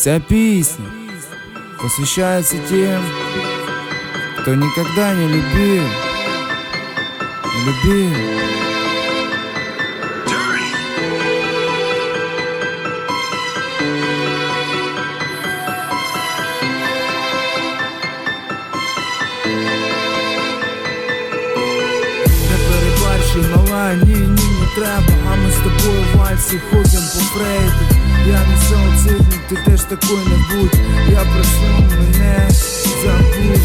Ця пісня посвящается тем, кто никогда не любил, не любил. Не перебарщуй, мала, ні, ні, не треба А ми з тобою в вальсі ходим по фрейду Я не социдник, ти теж такою не будь. Я прошу мене забудь.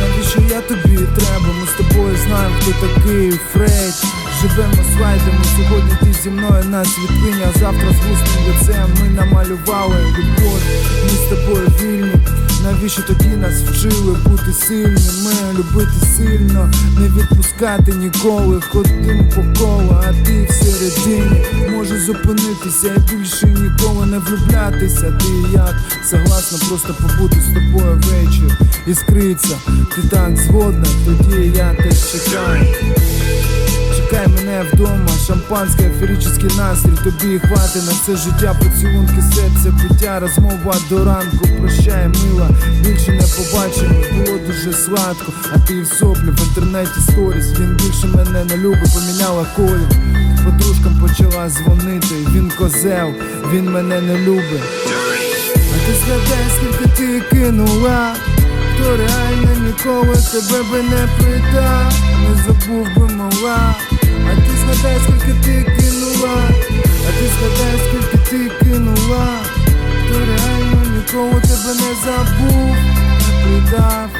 Навіщо я тобі треба? Ми з тобою знаємо, хто такий Фрейд Живемо слайдами, сьогодні ти зі мною на світлині, а завтра з густим лицем. Ми намалювали любов, ми з тобою вільні. Навіщо тоді нас вчили бути сильними, любити сильно, не відпускати ніколи, ходим по колу, а ти всередині можеш зупинитися і більше ніколи не влюблятися. Ти як согласна просто побути з тобою вечір і скриться. Ти так згодна, тоді я теж чекаю. Чекай мене вдома, шампанське, аферический настрій Тобі хвати на все життя, поцілунки, серце, биття, розмова до ранку, прощай, Двічі не побачили, було дуже сладко, а ти в соплі в інтернеті сторіс. Він більше мене не любить, поміняла колір Подружкам почала дзвонити, він козел, він мене не любить. А ти згадай, скільки ти кинула, то реально ніколи тебе би не придав, не забув би мала. А ти згадай, скільки ти кинула, а ти згадай, скільки ти кинула, то реально ніколи тебе не забув. off